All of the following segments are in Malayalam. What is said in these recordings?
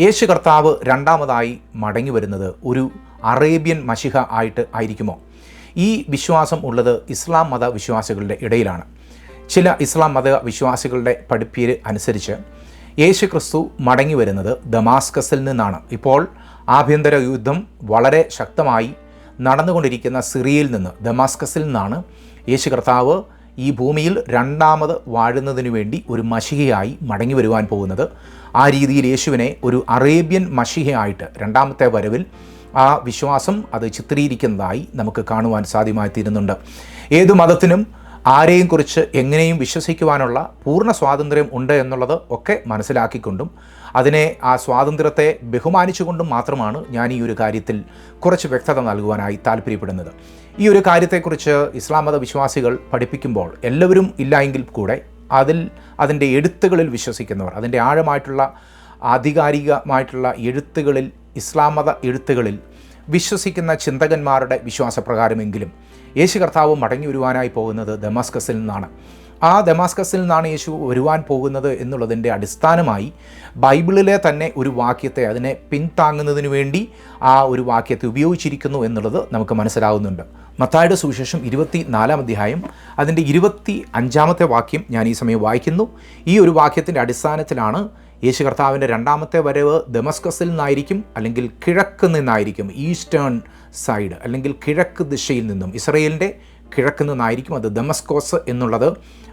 യേശു കർത്താവ് രണ്ടാമതായി മടങ്ങി വരുന്നത് ഒരു അറേബ്യൻ മഷിഹ ആയിട്ട് ആയിരിക്കുമോ? ഈ വിശ്വാസം ഉള്ളത് ഇസ്ലാം മത വിശ്വാസികളുടെ ഇടയിലാണ്. ചില ഇസ്ലാം മത വിശ്വാസികളുടെ പഠിപ്പീര് അനുസരിച്ച് യേശു ക്രിസ്തു മടങ്ങി വരുന്നത് ദമാസ്കസിൽ നിന്നാണ്. ഇപ്പോൾ ആഭ്യന്തര യുദ്ധം വളരെ ശക്തമായി നടന്നുകൊണ്ടിരിക്കുന്ന സിറിയയിൽ നിന്ന് ദമാസ്കസിൽ നിന്നാണ് യേശു കർത്താവ് ഈ ഭൂമിയിൽ രണ്ടാമത് വാഴുന്നതിനു വേണ്ടി ഒരു മഷികയായി മടങ്ങി വരുവാൻ പോകുന്നത്. ആ രീതിയിൽ യേശുവിനെ ഒരു അറേബ്യൻ മഷികയായിട്ട് രണ്ടാമത്തെ വരവിൽ ആ വിശ്വാസം അത് ചിത്രീകരിക്കുന്നതായി നമുക്ക് കാണുവാൻ സാധ്യമായി തീരുന്നുണ്ട്. ഏതു മതത്തിനും ആരെയും കുറിച്ച് എങ്ങനെയും വിശ്വസിക്കുവാനുള്ള പൂർണ സ്വാതന്ത്ര്യം ഉണ്ട് എന്നുള്ളത് ഒക്കെ മനസ്സിലാക്കിക്കൊണ്ടും അതിനെ ആ സ്വാതന്ത്ര്യത്തെ ബഹുമാനിച്ചുകൊണ്ടും മാത്രമാണ് ഞാൻ ഈ ഒരു കാര്യത്തിൽ കുറച്ച് വ്യക്തത നൽകുവാനായി താല്പര്യപ്പെടുന്നത് ഈ ഒരു കാര്യത്തെക്കുറിച്ച് ഇസ്ലാം മത വിശ്വാസികൾ പഠിപ്പിക്കുമ്പോൾ എല്ലാവരും ഇല്ല എങ്കിൽ കൂടെ അതിൽ അതിന്റെ എഴുത്തുകളിൽ വിശ്വസിക്കുന്നവർ അതിന്റെ ആഴമായിട്ടുള്ള ആധികാരികമായിട്ടുള്ള എഴുത്തുകളിൽ ഇസ്ലാം മത എഴുത്തുകളിൽ വിശ്വസിക്കുന്ന ചിന്തകന്മാരുടെ വിശ്വാസപ്രകാരമെങ്കിലും യേശു കർത്താവ് മടങ്ങി വരുവാനായി പോകുന്നത് ദമാസ്കസിൽ നിന്നാണ്. ആ ദമാസ്കസിൽ നിന്നാണ് യേശു വരുവാൻ പോകുന്നത് എന്നുള്ളതിന്റെ അടിസ്ഥാനമായി ബൈബിളിലെ തന്നെ ഒരു വാക്യത്തെ അതിനെ പിന്താങ്ങുന്നതിന് വേണ്ടി ആ ഒരു വാക്യത്തെ ഉപയോഗിച്ചിരിക്കുന്നു എന്നുള്ളത് നമുക്ക് മനസ്സിലാവുന്നുണ്ട്. മത്തായുടെ സുവിശേഷം ഇരുപത്തി നാലാം അധ്യായം അതിന്റെ ഇരുപത്തി അഞ്ചാമത്തെ വാക്യം ഞാൻ ഈ സമയം വായിക്കുന്നു. ഈ ഒരു വാക്യത്തിന്റെ അടിസ്ഥാനത്തിലാണ് യേശു കർത്താവിന്റെ രണ്ടാമത്തെ വരവ് ദമസ്കസിൽ നിന്നായിരിക്കും അല്ലെങ്കിൽ കിഴക്ക് നിന്നായിരിക്കും ഈസ്റ്റേൺ സൈഡ് അല്ലെങ്കിൽ കിഴക്ക് ദിശയിൽ നിന്നും ഇസ്രയേലിന്റെ കിഴക്ക് നിന്നായിരിക്കും അത് ദമസ്കോസ് എന്നുള്ളത്.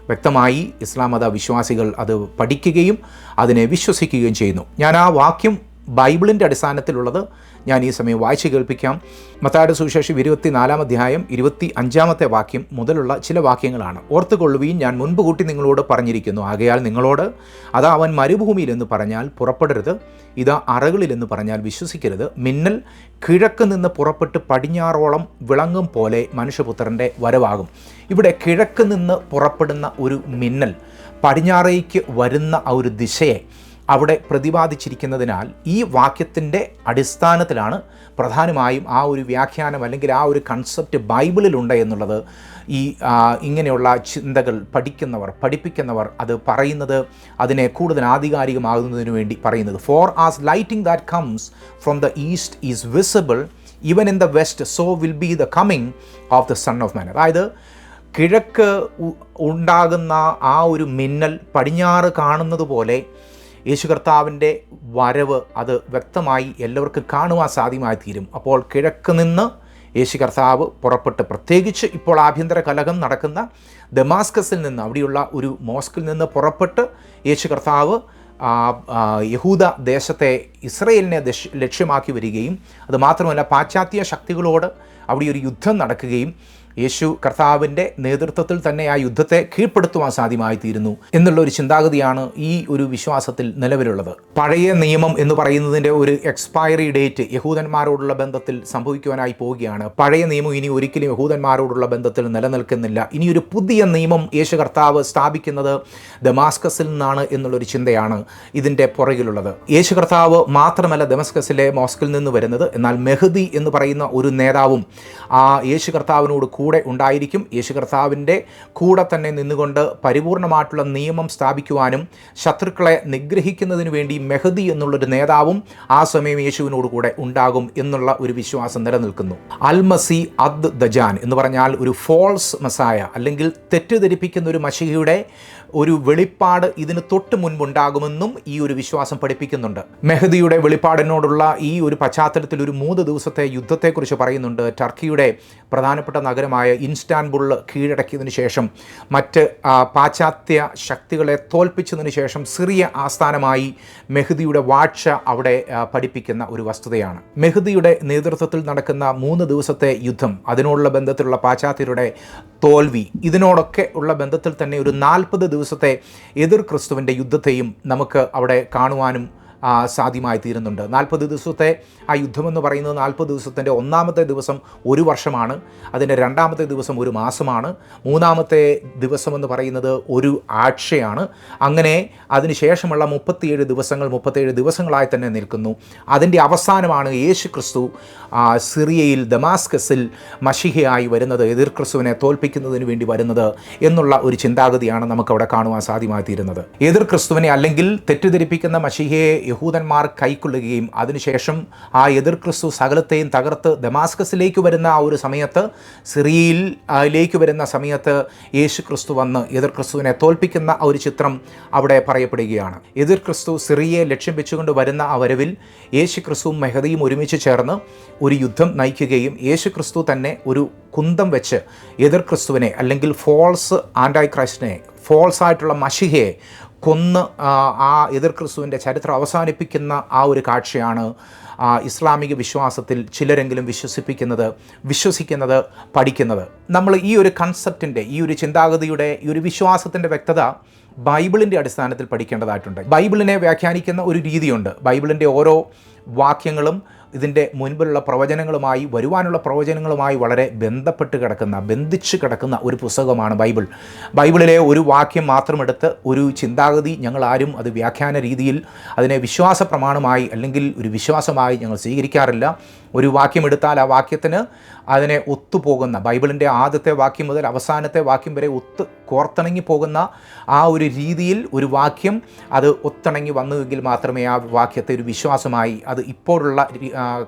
വ്യക്തമായി ഇസ്ലാം മത വിശ്വാസികൾ അത് പഠിക്കുകയും അതിനെ വിശ്വസിക്കുകയും ചെയ്യുന്നു. ഞാൻ ആ വാക്യം ബൈബിളിന്റെ അടിസ്ഥാനത്തിലുള്ളത് ഞാൻ ഈ സമയം വായിച്ചു കേൾപ്പിക്കാം. മത്തായുടെ സുവിശേഷം ഇരുപത്തി നാലാം അധ്യായം ഇരുപത്തി അഞ്ചാമത്തെ വാക്യം മുതലുള്ള ചില വാക്യങ്ങളാണ്. ഓർത്തുകൊള്ളുകയും ഞാൻ മുൻപ് കൂട്ടി നിങ്ങളോട് പറഞ്ഞിരിക്കുന്നു. ആകയാൽ നിങ്ങളോട് അതാ അവൻ മരുഭൂമിയിൽ എന്ന് പറഞ്ഞാൽ പുറപ്പെടരുത്. ഇതാ അറകളിലെന്ന് പറഞ്ഞാൽ വിശ്വസിക്കരുത്. മിന്നൽ കിഴക്ക് നിന്ന് പുറപ്പെട്ട് പടിഞ്ഞാറോളം വിളങ്ങും പോലെ മനുഷ്യപുത്രന്റെ വരവാകും. ഇവിടെ കിഴക്ക് നിന്ന് പുറപ്പെടുന്ന ഒരു മിന്നൽ പടിഞ്ഞാറേക്ക് വരുന്ന ആ ഒരു ദിശയെ അവിടെ പ്രതിപാദിച്ചിരിക്കുന്നതിനാൽ ഈ വാക്യത്തിന്റെ അടിസ്ഥാനത്തിലാണ് പ്രധാനമായും ആ ഒരു വ്യാഖ്യാനം അല്ലെങ്കിൽ ആ ഒരു കൺസെപ്റ്റ് ബൈബിളിലുണ്ട് എന്നുള്ളത് ഈ ഇങ്ങനെയുള്ള ചിന്തകൾ പഠിക്കുന്നവർ പഠിപ്പിക്കുന്നവർ അത് പറയുന്നത് അതിനെ കൂടുതൽ ആധികാരികമാകുന്നതിന് വേണ്ടി പറയുന്നത്. For as lighting that comes from the east is visible even in the west so will be the coming of the son of man അതായത് കിഴക്ക് ഉണ്ടാകുന്ന ആ ഒരു മിന്നൽ പടിഞ്ഞാറ് കാണുന്നത് പോലെ യേശു കർത്താവിന്റെ വരവ് അത് വ്യക്തമായി എല്ലാവർക്കും കാണുവാൻ സാധ്യമായി തീരും അപ്പോൾ കിഴക്ക് നിന്ന് യേശു കർത്താവ് പുറപ്പെട്ട് പ്രത്യേകിച്ച് ഇപ്പോൾ ആഭ്യന്തര കലഹം നടക്കുന്ന ദമാസ്കസിൽ നിന്ന് അവിടെയുള്ള ഒരു മോസ്കിൽ നിന്ന് പുറപ്പെട്ട് യേശു കർത്താവ് യഹൂദ ദേശത്തെ ഇസ്രയേലിനെ ലക്ഷ്യമാക്കി വരികയും അത് മാത്രമല്ല പാശ്ചാത്യ ശക്തികളോട് അവിടെ ഒരു യുദ്ധം നടക്കുകയും യേശു കർത്താവിന്റെ നേതൃത്വത്തിൽ തന്നെ ആ യുദ്ധത്തെ കീഴ്പ്പെടുത്തുവാൻ സാധ്യമായി തീരുന്നു എന്നുള്ള ഒരു ചിന്താഗതിയാണ് ഈ ഒരു വിശ്വാസത്തിൽ നിലവിലുള്ളത്. പഴയ നിയമം എന്ന് പറയുന്നതിന്റെ ഒരു എക്സ്പയറി ഡേറ്റ് യഹൂദന്മാരോടുള്ള ബന്ധത്തിൽ സംഭവിക്കുവാനായി പോവുകയാണ്. പഴയ നിയമം ഇനി ഒരിക്കലും യഹൂദന്മാരോടുള്ള ബന്ധത്തിൽ നിലനിൽക്കുന്നില്ല. ഇനി ഒരു പുതിയ നിയമം യേശു കർത്താവ് സ്ഥാപിക്കുന്നത് ദമാസ്കസിൽ നിന്നാണ് എന്നുള്ളൊരു ചിന്തയാണ് ഇതിന്റെ പുറകിലുള്ളത്. യേശു കർത്താവ് മാത്രമല്ല ദമസ്കസിലെ മോസ്കിൽ നിന്ന് വരുന്നത്. എന്നാൽ മെഹദി എന്ന് പറയുന്ന ഒരു നേതാവും ആ യേശു കർത്താവിനോട് കൂടെ ഉണ്ടായിരിക്കും. യേശു കർത്താവിന്റെ കൂടെ തന്നെ നിന്നുകൊണ്ട് പരിപൂർണമായിട്ടുള്ള നിയമം സ്ഥാപിക്കുവാനും ശത്രുക്കളെ നിഗ്രഹിക്കുന്നതിന് വേണ്ടി മെഹദി എന്നുള്ളൊരു നേതാവും ആ സമയം യേശുവിനോട് കൂടെ ഉണ്ടാകും എന്നുള്ള ഒരു വിശ്വാസം നിലനിൽക്കുന്നു. അൽമസി അദ് ദജാൻ എന്ന് പറഞ്ഞാൽ ഒരു ഫോൾസ് മസായ അല്ലെങ്കിൽ തെറ്റിദ്ധരിപ്പിക്കുന്ന ഒരു മഷിഹയുടെ ഒരു വെളിപ്പാട് ഇതിന് തൊട്ട് മുൻപുണ്ടാകുമെന്നും ഈ ഒരു വിശ്വാസം പഠിപ്പിക്കുന്നുണ്ട്. മെഹദിയുടെ വെളിപ്പാടിനോടുള്ള ഈ ഒരു പശ്ചാത്തലത്തിൽ ഒരു മൂന്ന് ദിവസത്തെ യുദ്ധത്തെക്കുറിച്ച് പറയുന്നുണ്ട്. ടർക്കിയുടെ പ്രധാനപ്പെട്ട നഗരമായ ഇൻസ്റ്റാൻബുൾ കീഴടക്കിയതിനു ശേഷം മറ്റ് പാശ്ചാത്യ ശക്തികളെ തോൽപ്പിച്ചതിന് ശേഷം സിറിയ ആസ്ഥാനമായി മെഹ്ദിയുടെ വാഴ്ച അവിടെ പഠിപ്പിക്കുന്ന ഒരു വസ്തുതയാണ്. മെഹ്ദിയുടെ നേതൃത്വത്തിൽ നടക്കുന്ന മൂന്ന് ദിവസത്തെ യുദ്ധം അതിനോടുള്ള ബന്ധത്തിലുള്ള പാശ്ചാത്യരുടെ തോൽവി ഇതിനോടൊക്കെ ഉള്ള ബന്ധത്തിൽ തന്നെ ഒരു നാൽപ്പത് ദിവസത്തെ എതിർ ക്രിസ്തുവിന്റെ യുദ്ധത്തെയും നമുക്ക് അവിടെ കാണുവാനും സാധ്യമായി തീരുന്നുണ്ട്. നാൽപ്പത് ദിവസത്തെ ആ യുദ്ധമെന്ന് പറയുന്നത് നാൽപ്പത് ദിവസത്തിന്റെ ഒന്നാമത്തെ ദിവസം ഒരു വർഷമാണ്. അതിന്റെ രണ്ടാമത്തെ ദിവസം ഒരു മാസമാണ്. മൂന്നാമത്തെ ദിവസം എന്ന് പറയുന്നത് ഒരു ആഴ്ചയാണ്. അങ്ങനെ അതിനുശേഷമുള്ള മുപ്പത്തിയേഴ് ദിവസങ്ങൾ മുപ്പത്തേഴ് ദിവസങ്ങളായി തന്നെ നിൽക്കുന്നു. അതിന്റെ അവസാനമാണ് യേശു ക്രിസ്തു സിറിയയിൽ ദമാസ്കസിൽ മഷിഹയായി വരുന്നത് എതിർ ക്രിസ്തുവിനെ തോൽപ്പിക്കുന്നതിന് വേണ്ടി വരുന്നത് എന്നുള്ള ഒരു ചിന്താഗതിയാണ് നമുക്കവിടെ കാണുവാൻ സാധ്യമായി തീരുന്നത് എതിർ ക്രിസ്തുവിനെ അല്ലെങ്കിൽ തെറ്റിദ്ധരിപ്പിക്കുന്ന മഷിഹയെ യഹൂദന്മാർ കൈക്കൊള്ളുകയും അതിനുശേഷം ആ എതിർ ക്രിസ്തു സകലത്തെയും തകർത്ത് ദമാസ്കസിലേക്ക് വരുന്ന ആ ഒരു സമയത്ത് സിറിയയിലേക്ക് വരുന്ന സമയത്ത് യേശു ക്രിസ്തു വന്ന് എതിർ ക്രിസ്തുവിനെ തോൽപ്പിക്കുന്ന ആ ഒരു ചിത്രം അവിടെ പറയപ്പെടുകയാണ്. എതിർ ക്രിസ്തു സിറിയയെ ലക്ഷ്യം വെച്ചുകൊണ്ട് വരുന്ന ആ വരവിൽ യേശു ക്രിസ്തുവും മെഹദിയും ഒരുമിച്ച് ചേർന്ന് ഒരു യുദ്ധം നയിക്കുകയും യേശു ക്രിസ്തു തന്നെ ഒരു കുന്തം വെച്ച് എതിർ ക്രിസ്തുവിനെ അല്ലെങ്കിൽ ഫോൾസ് ആന്റായി ക്രൈസ്റ്റിനെ ഫോൾസ് ആയിട്ടുള്ള മഷിഹയെ കൊന്ന് ആ, എതിർ ക്രിസ്തുവിന്റെ ചരിത്രം അവസാനിപ്പിക്കുന്ന ആ ഒരു കാഴ്ചയാണ് ഇസ്ലാമിക വിശ്വാസത്തിൽ ചിലരെങ്കിലും വിശ്വസിപ്പിക്കുന്നത് വിശ്വസിക്കുന്നത് പഠിക്കുന്നത്. നമ്മൾ ഈ ഒരു കൺസെപ്റ്റിന്റെ ഈ ഒരു ചിന്താഗതിയുടെ ഈ ഒരു വിശ്വാസത്തിന്റെ വ്യക്തത ബൈബിളിന്റെ അടിസ്ഥാനത്തിൽ പഠിക്കേണ്ടതായിട്ടുണ്ട്. ബൈബിളിനെ വ്യാഖ്യാനിക്കുന്ന ഒരു രീതിയുണ്ട്. ബൈബിളിന്റെ ഓരോ വാക്യങ്ങളും ഇതിന്റെ മുൻപിലുള്ള പ്രവചനങ്ങളുമായി വരുവാനുള്ള പ്രവചനങ്ങളുമായി വളരെ ബന്ധപ്പെട്ട് കിടക്കുന്ന ബന്ധിച്ച് കിടക്കുന്ന ഒരു പുസ്തകമാണ് ബൈബിൾ. ബൈബിളിലെ ഒരു വാക്യം മാത്രമെടുത്ത് ഒരു ചിന്താഗതി ഞങ്ങൾ ആരും അത് വ്യാഖ്യാന രീതിയിൽ അതിനെ വിശ്വാസ പ്രമാണമായി അല്ലെങ്കിൽ ഒരു വിശ്വാസമായി ഞങ്ങൾ സ്വീകരിക്കാറില്ല. ഒരു വാക്യം എടുത്താൽ ആ വാക്യത്തിന് അതിനെ ഒത്തുപോകുന്ന ബൈബിളിന്റെ ആദ്യത്തെ വാക്യം മുതൽ അവസാനത്തെ വാക്യം വരെ ഒത്ത് കോർത്തിണങ്ങി പോകുന്ന ആ ഒരു രീതിയിൽ ഒരു വാക്യം അത് ഒത്തിണങ്ങി വന്നുവെങ്കിൽ മാത്രമേ ആ വാക്യത്തെ ഒരു വിശ്വാസമായി അത് ഇപ്പോഴുള്ള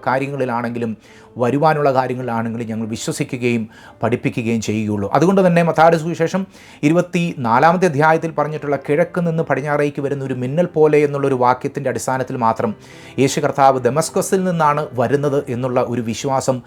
കാര്യങ്ങളിലാണെങ്കിലും വരുവാനുള്ള കാര്യങ്ങളിലാണെങ്കിലും ഞങ്ങൾ വിശ്വസിക്കുകയും പഠിപ്പിക്കുകയും ചെയ്യുകയുള്ളൂ. അതുകൊണ്ട് തന്നെ മത്താട് സുവിശേഷം ഇരുപത്തി നാലാമത്തെ അധ്യായത്തിൽ പറഞ്ഞിട്ടുള്ള കിഴക്ക് നിന്ന് പടിഞ്ഞാറേക്ക് വരുന്ന ഒരു മിന്നൽ പോലെ എന്നുള്ളൊരു വാക്യത്തിന്റെ അടിസ്ഥാനത്തിൽ മാത്രം യേശു കർത്താവ് ദമസ്കസിൽ നിന്നാണ് വരുന്നത് എന്നുള്ള ഒരു വിശ്വാസം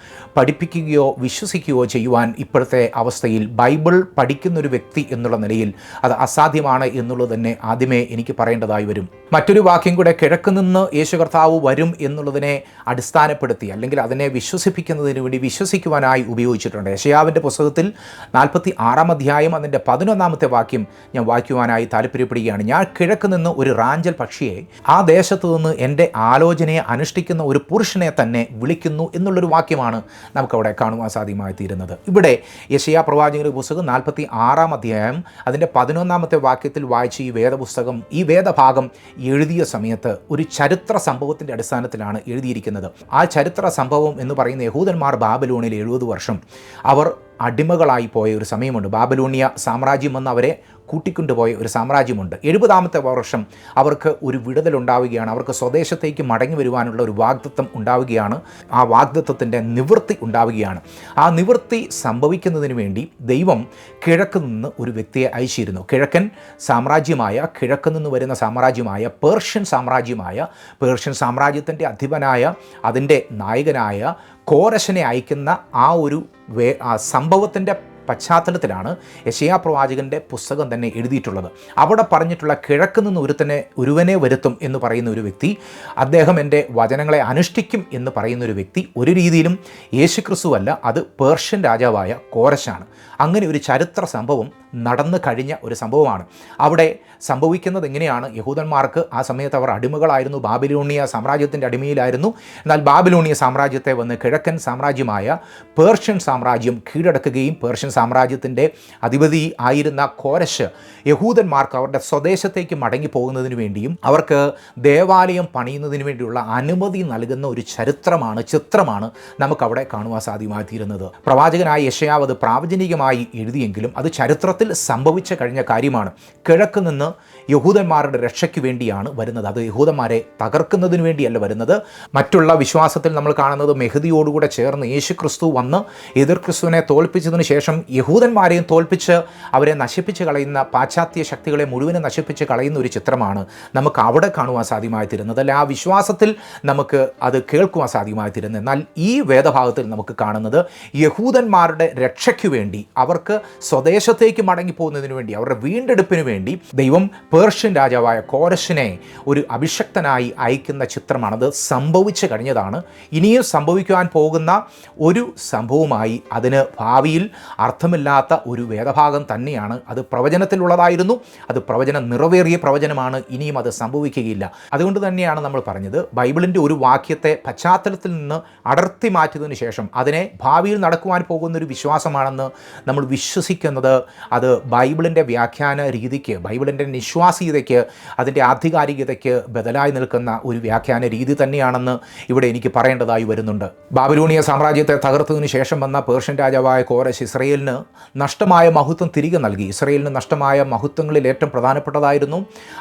പഠിപ്പിക്കുകയോ വിശ്വസിക്കുകയോ ചെയ്യുവാൻ ഇപ്പോഴത്തെ അവസ്ഥയിൽ ബൈബിൾ പഠിക്കുന്നൊരു വ്യക്തി എന്നുള്ള നിലയിൽ അത് അസാധ്യമാണ് എന്നുള്ളത് തന്നെ ആദ്യമേ എനിക്ക് പറയേണ്ടതായി വരും. മറ്റൊരു വാക്യം കൂടെ കിഴക്ക് നിന്ന് യേശു കർത്താവ് വരും എന്നുള്ളതിനെ അടിസ്ഥാനപ്പെടുത്തി അല്ലെങ്കിൽ അതിനെ വിശ്വസിപ്പിക്കുന്നതിന് വേണ്ടി വിശ്വസിക്കുവാനായി ഉപയോഗിച്ചിട്ടുണ്ട്. യശയാവിന്റെ പുസ്തകത്തിൽ നാൽപ്പത്തി ആറാം അധ്യായം അതിന്റെ പതിനൊന്നാമത്തെ വാക്യം ഞാൻ വായിക്കുവാനായി താല്പര്യപ്പെടുകയാണ്. ഞാൻ കിഴക്ക് നിന്ന് ഒരു റാഞ്ചൽ പക്ഷിയെ ആ ദേശത്തു നിന്ന് എന്റെ ആലോചനയെ അനുഷ്ഠിക്കുന്ന ഒരു പുരുഷനെ തന്നെ വിളിക്കുന്നു എന്നുള്ളൊരു വാക്യമാണ് നമുക്കവിടെ കാണുവാൻ സാധ്യമായി തീരുന്നത് ഇവിടെ യശയാ പ്രവാചകരുടെ പുസ്തകം നാൽപ്പത്തി ആറാം അധ്യായം അതിന്റെ പതിനൊന്നാമത്തെ വാക്യത്തിൽ വായിച്ച ഈ വേദപുസ്തകം ഈ വേദഭാഗം എഴുതിയ സമയത്ത് ഒരു ചരിത്ര സംഭവത്തിന്റെ അടിസ്ഥാനത്തിലാണ് എഴുതിയിരിക്കുന്നത്. ആ ചരിത്ര സംഭവം എന്ന് പറയുന്ന യഹൂദന്മാർ ബാബലോണിൽ എഴുപത് വർഷം അവർ അടിമകളായി പോയ ഒരു സമയമുണ്ട്. ബാബലോണിയ സാമ്രാജ്യം വന്ന് അവരെ കൂട്ടിക്കൊണ്ടുപോയ ഒരു സാമ്രാജ്യമുണ്ട്. എഴുപതാമത്തെ വർഷം അവർക്ക് ഒരു വിടുതലുണ്ടാവുകയാണ്. അവർക്ക് സ്വദേശത്തേക്ക് മടങ്ങി വരുവാനുള്ള ഒരു വാഗ്ദത്വം ഉണ്ടാവുകയാണ്. ആ വാഗ്ദത്വത്തിന്റെ നിവൃത്തി ഉണ്ടാവുകയാണ്. ആ നിവൃത്തി സംഭവിക്കുന്നതിന് വേണ്ടി ദൈവം കിഴക്ക് നിന്ന് ഒരു വ്യക്തിയെ അയച്ചിരുന്നു. കിഴക്കൻ സാമ്രാജ്യമായ കിഴക്ക് നിന്ന് വരുന്ന സാമ്രാജ്യമായ പേർഷ്യൻ സാമ്രാജ്യമായ പേർഷ്യൻ സാമ്രാജ്യത്തിന്റെ അധിപനായ അതിന്റെ നായകനായ കോരശനെ അയക്കുന്ന ആ ഒരു വേ സംഭവത്തിന്റെ പശ്ചാത്തലത്തിലാണ് യശയാ പ്രവാചകന്റെ പുസ്തകം തന്നെ എഴുതിയിട്ടുള്ളത്. അവിടെ പറഞ്ഞിട്ടുള്ള കിഴക്ക് നിന്ന് ഒരുത്തനെ ഒരുവനെ വരുത്തും എന്ന് പറയുന്ന ഒരു വ്യക്തി അദ്ദേഹം എന്റെ വചനങ്ങളെ അനുഷ്ഠിക്കും എന്ന് പറയുന്ന ഒരു വ്യക്തി ഒരു രീതിയിലും യേശുക്രിസ്തു അല്ല അത് പേർഷ്യൻ രാജാവായ കോരശാണ്. അങ്ങനെ ഒരു ചരിത്ര സംഭവം നടന്നു കഴിഞ്ഞ ഒരു സംഭവമാണ്. അവിടെ സംഭവിക്കുന്നത് എങ്ങനെയാണ്? യഹൂദന്മാർക്ക് ആ സമയത്ത് അവർ അടിമകളായിരുന്നു ബാബിലോണിയ സാമ്രാജ്യത്തിന്റെ അടിമയിലായിരുന്നു. എന്നാൽ ബാബിലോണിയ സാമ്രാജ്യത്തെ വന്ന് കിഴക്കൻ സാമ്രാജ്യമായ പേർഷ്യൻ സാമ്രാജ്യം കീഴടക്കുകയും പേർഷ്യൻ സാമ്രാജ്യത്തിന്റെ അധിപതി ആയിരുന്ന കോരശ് യഹൂദന്മാർക്ക് അവരുടെ സ്വദേശത്തേക്ക് മടങ്ങി പോകുന്നതിന് വേണ്ടിയും അവർക്ക് ദേവാലയം പണിയുന്നതിന് വേണ്ടിയുള്ള അനുമതി നൽകുന്ന ഒരു ചരിത്രമാണ് ചിത്രമാണ് നമുക്കവിടെ കാണുവാൻ സാധ്യമായി തീരുന്നത് പ്രവാചകനായ യശയാവ് അത് പ്രാവചനികമായി എഴുതിയെങ്കിലും അത് ചരിത്രത്തിൽ സംഭവിച്ച കഴിഞ്ഞ കാര്യമാണ്. കിഴക്ക് നിന്ന് യഹൂദന്മാരുടെ രക്ഷയ്ക്ക് വേണ്ടിയാണ് വരുന്നത്. അത് യഹൂദന്മാരെ തകർക്കുന്നതിന് വേണ്ടിയല്ല വരുന്നത്. മറ്റുള്ള വിശ്വാസത്തിൽ നമ്മൾ കാണുന്നത് മെഹദിയോടുകൂടെ ചേർന്ന് യേശു ക്രിസ്തു വന്ന് എതിർ ക്രിസ്തുവിനെ തോൽപ്പിച്ചതിന് ശേഷം യഹൂദന്മാരെയും തോൽപ്പിച്ച് അവരെ നശിപ്പിച്ച് കളയുന്ന പാശ്ചാത്യ ശക്തികളെ മുഴുവനും നശിപ്പിച്ച് കളയുന്ന ഒരു ചിത്രമാണ് നമുക്ക് അവിടെ കാണുവാൻ സാധ്യമായി തീരുന്നത് അല്ല ആ വിശ്വാസത്തിൽ നമുക്ക് അത് കേൾക്കുവാൻ സാധ്യമായി തീരുന്നത് എന്നാൽ ഈ വേദഭാഗത്തിൽ നമുക്ക് കാണുന്നത് യഹൂദന്മാരുടെ രക്ഷയ്ക്ക് വേണ്ടി അവർക്ക് സ്വദേശത്തേക്ക് മടങ്ങിപ്പോകുന്നതിന് വേണ്ടി അവരുടെ വീണ്ടെടുപ്പിന് വേണ്ടി ദൈവം പേർഷ്യൻ രാജാവായ കോരശിനെ ഒരു അഭിഷക്തനായി അയക്കുന്ന ചിത്രമാണത് സംഭവിച്ചു കഴിഞ്ഞതാണ്. ഇനിയും സംഭവിക്കുവാൻ പോകുന്ന ഒരു സംഭവമായി അതിന് ഭാവിയിൽ അർത്ഥമില്ലാത്ത ഒരു വേദഭാഗം തന്നെയാണ്. അത് പ്രവചനത്തിലുള്ളതായിരുന്നു. അത് പ്രവചനം നിറവേറിയ പ്രവചനമാണ്. ഇനിയും അത് സംഭവിക്കുകയില്ല. അതുകൊണ്ട് തന്നെയാണ് നമ്മൾ പറഞ്ഞത് ബൈബിളിന്റെ ഒരു വാക്യത്തെ പശ്ചാത്തലത്തിൽ നിന്ന് അടർത്തി മാറ്റിയതിനു ശേഷം അതിനെ ഭാവിയിൽ നടക്കുവാൻ പോകുന്ന ഒരു വിശ്വാസമാണെന്ന് നമ്മൾ വിശ്വസിക്കുന്നത്. അത് ബൈബിളിന്റെ വ്യാഖ്യാന രീതിക്ക് ബൈബിളിന്റെ നിശ്വാസീയതയ്ക്ക് അതിന്റെ ആധികാരികതയ്ക്ക് ബദലായി നിൽക്കുന്ന ഒരു വ്യാഖ്യാന രീതി തന്നെയാണെന്ന് ഇവിടെ എനിക്ക് പറയേണ്ടതായി വരുന്നുണ്ട്. ബാബിലോണിയ സാമ്രാജ്യത്തെ തകർത്തതിനു ശേഷം വന്ന പേർഷ്യൻ രാജാവായ കോരശ് ഇസ്രയേലിന് ഇസ്രയേലിന് നഷ്ടമായ മഹത്വം തിരികെ നൽകി. ഇസ്രയേലിന് നഷ്ടമായ മഹത്വങ്ങളിൽ ഏറ്റവും പ്രധാനപ്പെട്ടതായിരുന്നു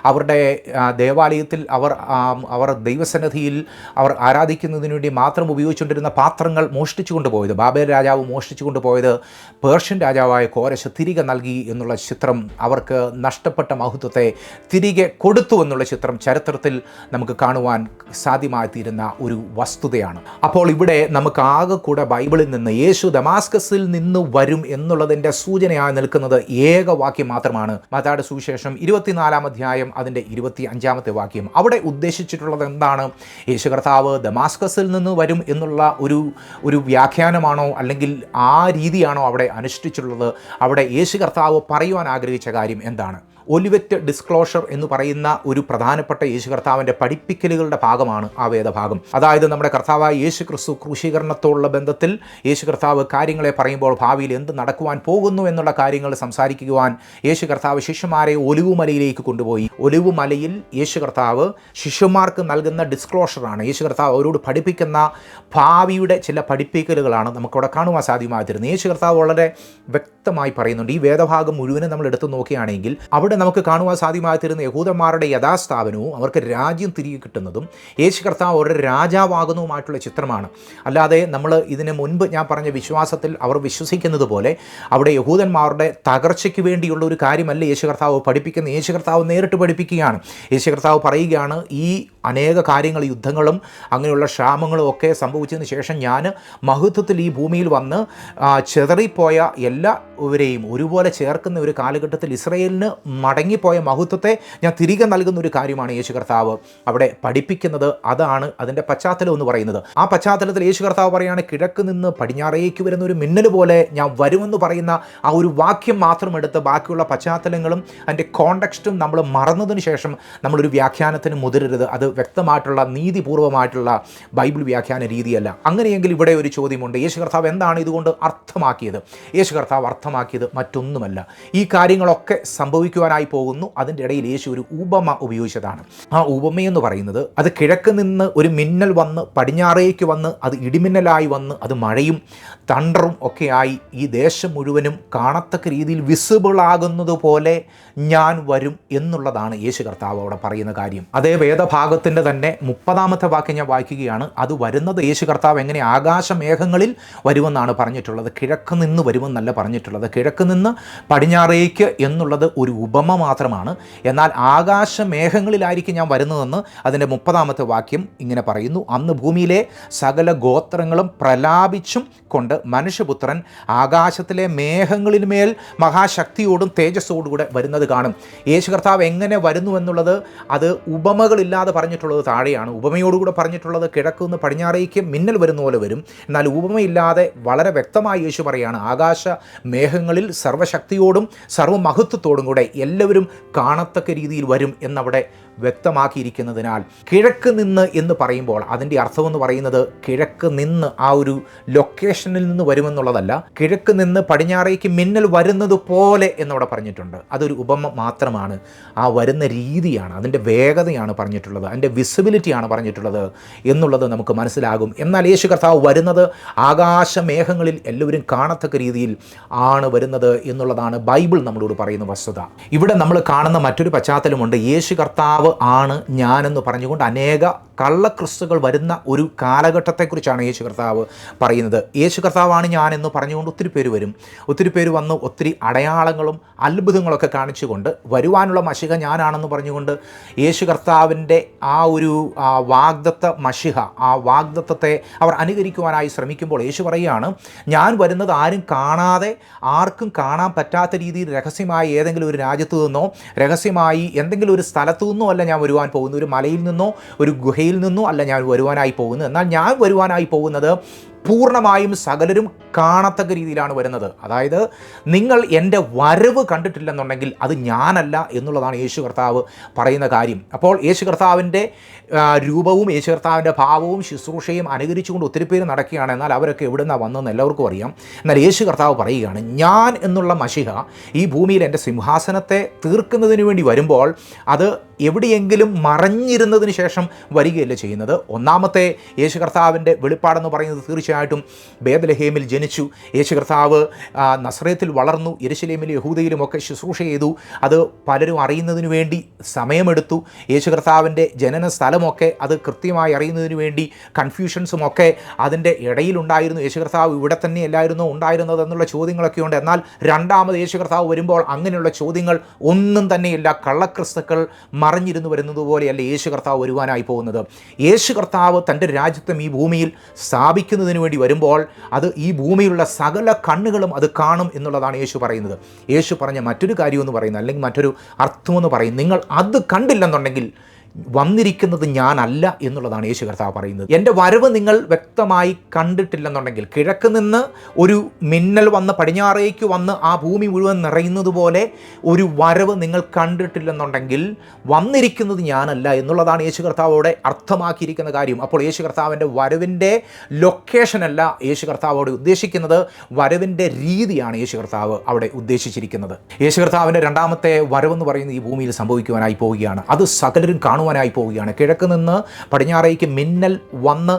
അവരുടെ ദേവാലയത്തിൽ അവർ അവർ ദൈവസന്നിധിയിൽ അവർ ആരാധിക്കുന്നതിന് വേണ്ടി മാത്രം ഉപയോഗിച്ചുകൊണ്ടിരുന്ന പാത്രങ്ങൾ മോഷ്ടിച്ചു കൊണ്ടുപോയത്. ബാബേൽ രാജാവ് മോഷ്ടിച്ചു കൊണ്ടുപോയത് പേർഷ്യൻ രാജാവായ കോരശ് തിരികെ നൽകി എന്നുള്ള ചിത്രം അവർക്ക് നഷ്ടപ്പെട്ട മഹത്വത്തെ തിരികെ കൊടുത്തു എന്നുള്ള ചിത്രം ചരിത്രത്തിൽ നമുക്ക് കാണുവാൻ സാധ്യമായിത്തീരുന്ന ഒരു വസ്തുതയാണ്. അപ്പോൾ ഇവിടെ നമുക്ക് ആകെ കൂടെ ബൈബിളിൽ നിന്ന് യേശു ദമാസ്കസിൽ നിന്ന് വരും എന്നുള്ളതിന്റെ സൂചനയായി നിൽക്കുന്നത് ഏക വാക്യം മാത്രമാണ്. മതാട് സുവിശേഷം ഇരുപത്തിനാലാം അധ്യായം അതിന്റെ ഇരുപത്തി അഞ്ചാമത്തെ വാക്യം. അവിടെ ഉദ്ദേശിച്ചിട്ടുള്ളത് എന്താണ്? യേശു കർത്താവ് ദമാസ്കസിൽ നിന്ന് വരും എന്നുള്ള ഒരു ഒരു വ്യാഖ്യാനമാണോ അല്ലെങ്കിൽ ആ രീതിയാണോ അവിടെ അനുഷ്ഠിച്ചിട്ടുള്ളത്? അവിടെ യേശു കർത്താവ് പറയുവാൻ ആഗ്രഹിച്ച കാര്യം എന്താണ്? ഒലിവറ്റ് ഡിസ്ക്ലോഷർ എന്ന് പറയുന്ന ഒരു പ്രധാനപ്പെട്ട യേശു കർത്താവിന്റെ പഠിപ്പിക്കലുകളുടെ ഭാഗമാണ് ആ വേദഭാഗം. അതായത് നമ്മുടെ കർത്താവായ യേശു ക്രിസ്തു ക്രൂശീകരണത്തോടുള്ള ബന്ധത്തിൽ യേശു കർത്താവ് കാര്യങ്ങളെ പറയുമ്പോൾ ഭാവിയിൽ എന്ത് നടക്കുവാൻ പോകുന്നു എന്നുള്ള കാര്യങ്ങൾ സംസാരിക്കുവാൻ യേശു കർത്താവ് ശിഷ്യന്മാരെ ഒലിവുമലയിലേക്ക് കൊണ്ടുപോയി. ഒലിവുമലയിൽ യേശു കർത്താവ് ശിഷ്യന്മാർക്ക് നൽകുന്ന ഡിസ്ക്ലോഷറാണ്. യേശു കർത്താവ് അവരോട് പഠിപ്പിക്കുന്ന ഭാവിയുടെ ചില പഠിപ്പിക്കലുകളാണ് നമുക്കവിടെ കാണുവാൻ സാധ്യമായി തരുന്നത് യേശു കർത്താവ് വളരെ വ്യക്തമായി പറയുന്നുണ്ട്. ഈ വേദഭാഗം മുഴുവനും നമ്മൾ എടുത്തു നോക്കുകയാണെങ്കിൽ അവിടെ നമുക്ക് കാണുവാൻ സാധ്യമായി തരുന്ന യഹൂദന്മാരുടെ യഥാസ്ഥാപനവും അവർക്ക് രാജ്യം തിരികെ കിട്ടുന്നതും യേശു കർത്താവ് അവരുടെ രാജാവാകുന്നതുമായിട്ടുള്ള ചിത്രമാണ്. അല്ലാതെ നമ്മൾ ഇതിന് മുൻപ് ഞാൻ പറഞ്ഞ വിശ്വാസത്തിൽ അവർ വിശ്വസിക്കുന്നത് പോലെ അവിടെ യഹൂദന്മാരുടെ തകർച്ചയ്ക്ക് വേണ്ടിയുള്ള ഒരു കാര്യമല്ല യേശു കർത്താവ് പഠിപ്പിക്കുന്ന യേശു കർത്താവ് നേരിട്ട് പഠിപ്പിക്കുകയാണ്. യേശു കർത്താവ് പറയുകയാണ് ഈ അനേക കാര്യങ്ങൾ യുദ്ധങ്ങളും അങ്ങനെയുള്ള ക്ഷാമങ്ങളും ഒക്കെ സംഭവിച്ചതിന് ശേഷം ഞാൻ മഹത്വത്തിൽ ഈ ഭൂമിയിൽ വന്ന് ചെതറിപ്പോയ എല്ലാവരെയും ഒരുപോലെ ചേർക്കുന്ന ഒരു കാലഘട്ടത്തിൽ ഇസ്രയേലിന് മടങ്ങിപ്പോയ മഹത്വത്തെ ഞാൻ തിരികെ നൽകുന്ന ഒരു കാര്യമാണ് യേശു കർത്താവ്. അവിടെ പഠിപ്പിക്കുന്നത് അതാണ് അതിന്റെ പശ്ചാത്തലം എന്ന് പറയുന്നത്. ആ പശ്ചാത്തലത്തിൽ യേശു കർത്താവ് പറയുകയാണ് കിഴക്ക് നിന്ന് പടിഞ്ഞാറേക്ക് വരുന്ന ഒരു മിന്നൽ പോലെ ഞാൻ വരുമെന്ന് പറയുന്ന ആ ഒരു വാക്യം മാത്രം എടുത്ത് ബാക്കിയുള്ള പശ്ചാത്തലങ്ങളും അതിന്റെ കോണ്ടക്സ്റ്റും നമ്മൾ മറന്നതിന് ശേഷം നമ്മളൊരു വ്യാഖ്യാനത്തിന് മുതിരരുത്. അത് വ്യക്തമായിട്ടുള്ള നീതിപൂർവമായിട്ടുള്ള ബൈബിൾ വ്യാഖ്യാന രീതിയല്ല. അങ്ങനെയെങ്കിൽ ഇവിടെ ഒരു ചോദ്യമുണ്ട്. യേശു കർത്താവ് എന്താണ് ഇതുകൊണ്ട് അർത്ഥമാക്കിയത്? യേശു കർത്താവ് അർത്ഥമാക്കിയത് മറ്റൊന്നുമല്ല. ഈ കാര്യങ്ങളൊക്കെ സംഭവിക്കുവാനായി പോകുന്നു. അതിന്റെ ഇടയിൽ യേശു ഒരു ഉപമ ഉപയോഗിച്ചതാണ്. ആ ഉപമയെന്ന് പറയുന്നത് അത് കിഴക്ക് നിന്ന് ഒരു മിന്നൽ വന്ന് പടിഞ്ഞാറേക്ക് വന്ന് അത് ഇടിമിന്നലായി വന്ന് അത് മഴയും തണ്ടറും ഒക്കെയായി ഈ ദേശം മുഴുവനും കാണത്തക്ക രീതിയിൽ വിസിബിൾ ആകുന്നത് പോലെ ഞാൻ വരും എന്നുള്ളതാണ് യേശു കർത്താവ് അവിടെ പറയുന്ന കാര്യം. അതേ വേദഭാഗത്തിന്റെ തന്നെ മുപ്പതാമത്തെ വാക്യം ഞാൻ വായിക്കുകയാണ്. അത് വരുന്നത് യേശു കർത്താവ് എങ്ങനെ ആകാശമേഘങ്ങളിൽ വരുമെന്നാണ് പറഞ്ഞിട്ടുള്ളത്. കിഴക്ക് നിന്ന് വരുമെന്നല്ല പറഞ്ഞിട്ടുള്ളത്. കിഴക്ക് നിന്ന് പടിഞ്ഞാറേക്ക് എന്നുള്ളത് ഒരു ഉപമ മാത്രമാണ്. എന്നാൽ ആകാശമേഘങ്ങളിലായിരിക്കും ഞാൻ വരുന്നതെന്ന് അതിന്റെ മുപ്പതാമത്തെ വാക്യം ഇങ്ങനെ പറയുന്നു. അന്ന് ഭൂമിയിലെ സകല ഗോത്രങ്ങളും പ്രലാപിച്ചും കൊണ്ട് മനുഷ്യപുത്രൻ ആകാശത്തിലെ മേഘങ്ങളിന്മേൽ മഹാശക്തിയോടും തേജസ്സോടുകൂടെ വരുന്നത് കാണും. യേശു കർത്താവ് എങ്ങനെ വരുന്നു എന്നുള്ളത് അത് ഉപമകളില്ലാതെ പറഞ്ഞിട്ടുള്ളത് താഴെയാണ്. ഉപമയോടുകൂടെ പറഞ്ഞിട്ടുള്ളത് കിഴക്കുനിന്ന് പടിഞ്ഞാറേക്ക് മിന്നൽ വരുന്ന പോലെ വരും. എന്നാൽ ഉപമയില്ലാതെ വളരെ വ്യക്തമായി യേശു പറയുകയാണ് ആകാശ മേഘങ്ങളിൽ സർവശക്തിയോടും സർവമഹത്വത്തോടും കൂടെ എല്ലാവരും കാണത്തക്ക രീതിയിൽ വരും എന്നവിടെ വ്യക്തമാക്കിയിരിക്കുന്നതിനാൽ കിഴക്ക് നിന്ന് എന്ന് പറയുമ്പോൾ അതിന്റെ അർത്ഥമെന്ന് പറയുന്നത് കിഴക്ക് നിന്ന് ആ ഒരു ലൊക്കേഷനിൽ നിന്ന് വരുമെന്നുള്ളതല്ല കിഴക്ക് നിന്ന് പടിഞ്ഞാറേക്ക് മിന്നൽ വരുന്നത് പോലെ എന്നവിടെ പറഞ്ഞിട്ടുണ്ട്. അതൊരു ഉപമ മാത്രമാണ്. ആ വരുന്ന രീതിയാണ് അതിന്റെ വേഗതയാണ് പറഞ്ഞിട്ടുള്ളത് അതിന്റെ വിസിബിലിറ്റിയാണ് പറഞ്ഞിട്ടുള്ളത് എന്നുള്ളത് നമുക്ക് മനസ്സിലാകും. എന്നാൽ യേശു കർത്താവ് വരുന്നത് ആകാശമേഘങ്ങളിൽ എല്ലാവരും കാണത്തക്ക രീതിയിൽ ആണ് വരുന്നത് എന്നുള്ളതാണ് ബൈബിൾ നമ്മളോട് പറയുന്ന വസ്തുത. ഇവിടെ നമ്മൾ കാണുന്ന മറ്റൊരു പശ്ചാത്തലമുണ്ട് യേശു കർത്താവ് ആണ് ഞാനെന്ന് പറഞ്ഞുകൊണ്ട് അനേക കള്ളക്രിസ്തുകൾ വരുന്ന ഒരു കാലഘട്ടത്തെക്കുറിച്ചാണ് യേശു കർത്താവ് പറയുന്നത്. യേശു കർത്താവാണ് ഞാൻ ഞാനെന്ന് പറഞ്ഞുകൊണ്ട് ഒത്തിരി പേര് വരും. ഒത്തിരി പേര് വന്ന് ഒത്തിരി അടയാളങ്ങളും അത്ഭുതങ്ങളൊക്കെ കാണിച്ചുകൊണ്ട് വരുവാനുള്ള മഷിക ഞാനാണെന്ന് പറഞ്ഞുകൊണ്ട് യേശു കർത്താവിന്റെ ആ ഒരു വാഗ്ദത്ത മഷിഹ ആ വാഗ്ദത്തത്തെ അവർ അനുകരിക്കുവാനായി ശ്രമിക്കുമ്പോൾ യേശു പറയുകയാണ് ഞാൻ വരുന്നത് ആരും കാണാതെ ആർക്കും കാണാൻ പറ്റാത്ത രീതിയിൽ രഹസ്യമായി ഏതെങ്കിലും ഒരു രാജ്യത്തു നിന്നോ രഹസ്യമായി എന്തെങ്കിലും ഒരു സ്ഥലത്തു നിന്നോ അല്ല ഞാൻ വരുവാൻ പോകുന്നു ഒരു മലയിൽ നിന്നോ ഒരു ഗുഹയിൽ നിന്നോ അല്ല ഞാൻ വരുവാനായി പോകുന്നു എന്നാൽ ഞാൻ വരുവാനായി പോകുന്നത് പൂർണമായും സകലരും കാണത്തക്ക രീതിയിലാണ് വരുന്നത്. അതായത് നിങ്ങൾ എന്റെ വരവ് കണ്ടിട്ടില്ലെന്നുണ്ടെങ്കിൽ അത് ഞാനല്ല എന്നുള്ളതാണ് യേശു കർത്താവ് പറയുന്ന കാര്യം. അപ്പോൾ യേശു കർത്താവിന്റെ രൂപവും യേശു കർത്താവിന്റെ ഭാവവും ശുശ്രൂഷയും അനുകരിച്ചുകൊണ്ട് ഒത്തിരി പേര് നടക്കുകയാണ്. എന്നാൽ അവരൊക്കെ എവിടെ നിന്നാണ് വന്നതെന്ന് എല്ലാവർക്കും അറിയാം. എന്നാൽ യേശു കർത്താവ് പറയുകയാണ് ഞാൻ എന്നുള്ള മഷിഹ ഈ ഭൂമിയിൽ എന്റെ സിംഹാസനത്തെ തീർക്കുന്നതിന് വേണ്ടി വരുമ്പോൾ അത് എവിടെയെങ്കിലും മറഞ്ഞിരുന്നതിന് ശേഷം വരികയല്ല ചെയ്യുന്നത്? ഒന്നാമത്തെ യേശു കർത്താവിന്റെ വെളിപ്പാടെന്ന് പറയുന്നത് തീർച്ചയായിട്ടും ബേദലഹേമിൽ ജനിച്ചു. യേശു കർത്താവ് നസ്രയത്തിൽ വളർന്നു. യെരുശലേമിലും യഹൂദയിലുമൊക്കെ ശുശ്രൂഷ ചെയ്തു. അത് പലരും അറിയുന്നതിന് വേണ്ടി സമയമെടുത്തു. യേശു കർത്താവിന്റെ ജനന സ്ഥലമൊക്കെ അത് കൃത്യമായി അറിയുന്നതിന് വേണ്ടി കൺഫ്യൂഷൻസും ഒക്കെ അതിന്റെ ഇടയിലുണ്ടായിരുന്നു. യേശു കർത്താവ് ഇവിടെ തന്നെ അല്ലായിരുന്നോ ഉണ്ടായിരുന്നത് എന്നുള്ള ചോദ്യങ്ങളൊക്കെ ഉണ്ട്. എന്നാൽ രണ്ടാമത് യേശു കർത്താവ് വരുമ്പോൾ അങ്ങനെയുള്ള ചോദ്യങ്ങൾ ഒന്നും തന്നെയില്ല. കള്ളക്രിസ്തുക്കൾ മറിഞ്ഞിരുന്നു വരുന്നത് പോലെയല്ല യേശു കർത്താവ് വരുവാനായി പോകുന്നത്. യേശു കർത്താവ് തന്റെ രാജ്യത്തെ ഈ ഭൂമിയിൽ സ്ഥാപിക്കുന്നതിന് വേണ്ടി വരുമ്പോൾ അത് ഈ ഭൂമിയിലുള്ള സകല കണ്ണുകളും അത് കാണും എന്നുള്ളതാണ് യേശു പറയുന്നത്. യേശു പറഞ്ഞ മറ്റൊരു കാര്യമെന്ന് പറയുന്നത് അല്ലെങ്കിൽ മറ്റൊരു അർത്ഥമെന്ന് പറയും നിങ്ങൾ അത് കണ്ടില്ലെന്നുണ്ടെങ്കിൽ വന്നിരിക്കുന്നത് ഞാനല്ല എന്നുള്ളതാണ് യേശു കർത്താവ് പറയുന്നത്. എന്റെ വരവ് നിങ്ങൾ വ്യക്തമായി കണ്ടിട്ടില്ലെന്നുണ്ടെങ്കിൽ കിഴക്ക് നിന്ന് ഒരു മിന്നൽ വന്ന് പടിഞ്ഞാറേക്ക് വന്ന് ആ ഭൂമി മുഴുവൻ നിറയുന്നത് പോലെ ഒരു വരവ് നിങ്ങൾ കണ്ടിട്ടില്ലെന്നുണ്ടെങ്കിൽ വന്നിരിക്കുന്നത് ഞാനല്ല എന്നുള്ളതാണ് യേശു കർത്താവോടെ അർത്ഥമാക്കിയിരിക്കുന്ന കാര്യം. അപ്പോൾ യേശു കർത്താവിന്റെ വരവിന്റെ ലൊക്കേഷനല്ല യേശു കർത്താവോടെ ഉദ്ദേശിക്കുന്നത്. വരവിന്റെ രീതിയാണ് യേശു കർത്താവ് അവിടെ ഉദ്ദേശിച്ചിരിക്കുന്നത്. യേശു കർത്താവിന്റെ രണ്ടാമത്തെ വരവെന്ന് പറയുന്നത് ഈ ഭൂമിയിൽ സംഭവിക്കുവാനായി പോവുകയാണ്. അത് സകലരും കാണുവാനായി പോവുകയാണ് കിഴക്ക് നിന്ന് പടിഞ്ഞാറേക്ക് മിന്നൽ വന്ന്